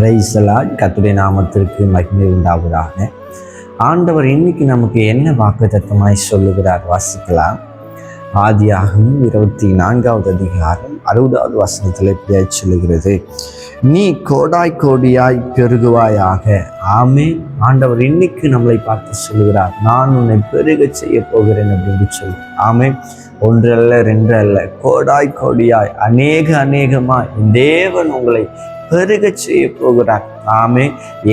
பிரைசலாட் கத்துடைய நாமத்திற்கு மகிமை உண்டாவதாக. ஆண்டவர் இன்னைக்கு நமக்கு என்ன வாக்குத்தத்தமாய் சொல்லுகிறார் வாசிக்கலாம். ஆதியாகவும் இருபத்தி நான்காவது அதிகாரம் அறுபதாவது வசனத்தில் இப்படியாய் சொல்லுகிறது. நீ கோடாய் கோடியாய் பெருகுவாயாக. ஆமே ஆண்டவர் இன்னைக்கு நம்மளை பார்த்து சொல்லுகிறார். நான் உன்னை பெருக செய்ய போகிறேன் அப்படின்னு சொல்லி. ஆமே ஒன்று அல்ல ரெண்டு அல்ல. கோடாய் கோடியாய் அநேக அநேகமாய். தேவன் உங்களை பெருக செய்ய போகிறார். நாமே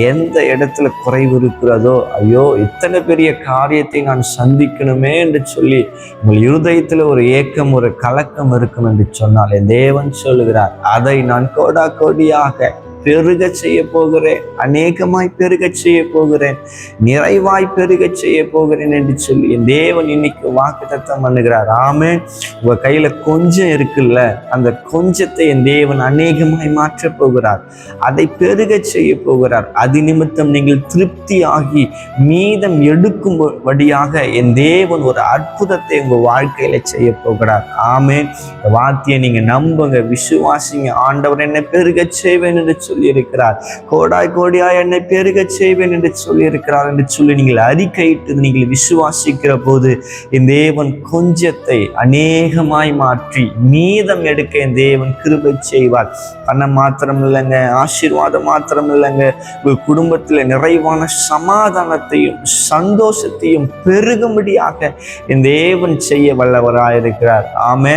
எந்த இடத்துல குறைவு இருக்கிறதோ ஐயோ இத்தனை பெரிய காரியத்தை நான் சந்திக்கணுமே என்று சொல்லி உங்கள் இருதயத்தில் ஒரு ஏக்கம் ஒரு கலக்கம் இருக்கும் என்று சொன்னால் என் தேவன் சொல்லுகிறார். அதை நான் கோடா கோடியாக பெருக செய்ய போகிறேன். அநேகமாய் பெருக செய்ய போகிறேன். நிறைவாய் பெருக செய்ய போகிறேன் என்று சொல்லி என் தேவன் இன்னைக்கு வாக்கு தத்தம் பண்ணுகிறார். ஆமே உங்க கையில கொஞ்சம் இருக்குல்ல? அந்த கொஞ்சத்தை என் தேவன் அநேகமாய் மாற்றப் போகிறார். அதை பெருக செய்ய போகிறார். அது நிமித்தம் நீங்கள் திருப்தி ஆகி மீதம் எடுக்கும்படியாக என் தேவன் ஒரு அற்புதத்தை உங்க வாழ்க்கையில செய்ய போகிறார். ஆமே இந்த வார்த்தையை நீங்க நம்புங்க. விசுவாசிங்க. ஆண்டவர் என்னை பெருக செய்வேன் என்று சொல்லி இருக்கிறார் கோடாய் கோடியாய் என்னை பெருக செய்வேன் என்று சொல்லியிருக்கிறார் என்று சொல்லி நீங்கள் அறிக்கையிட்டு நீங்கள் விசுவாசிக்கிற போது என் தேவன் கொஞ்சத்தை அநேகமாய் மாற்றி மீதம் எடுக்க என் தேவன் கிருபை செய்வார். பணம் மாத்திரம் இல்லைங்க ஆசீர்வாதம் மாத்திரம் இல்லைங்க உங்கள் குடும்பத்தில் நிறைவான சமாதானத்தையும் சந்தோஷத்தையும் பெருகும்படியாக என் தேவன் செய்ய வல்லவராயிருக்கிறார். ஆமே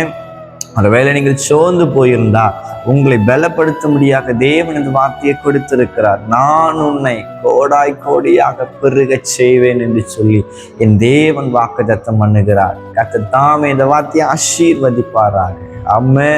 ஒருவேளை நீங்கள் சோர்ந்து போயிருந்தா உங்களை பலப்படுத்தும்படியாக தேவன் இந்த வார்த்தையை கொடுத்திருக்கிறார். நான் உன்னை கோடாய் கோடியாக பெருகச் செய்வேன் என்று சொல்லி என் தேவன் வாக்குத்தத்தம் பண்ணுகிறார். கத்த தாமே இந்த வார்த்தையை ஆசீர்வதிப்பாராக. அம்மே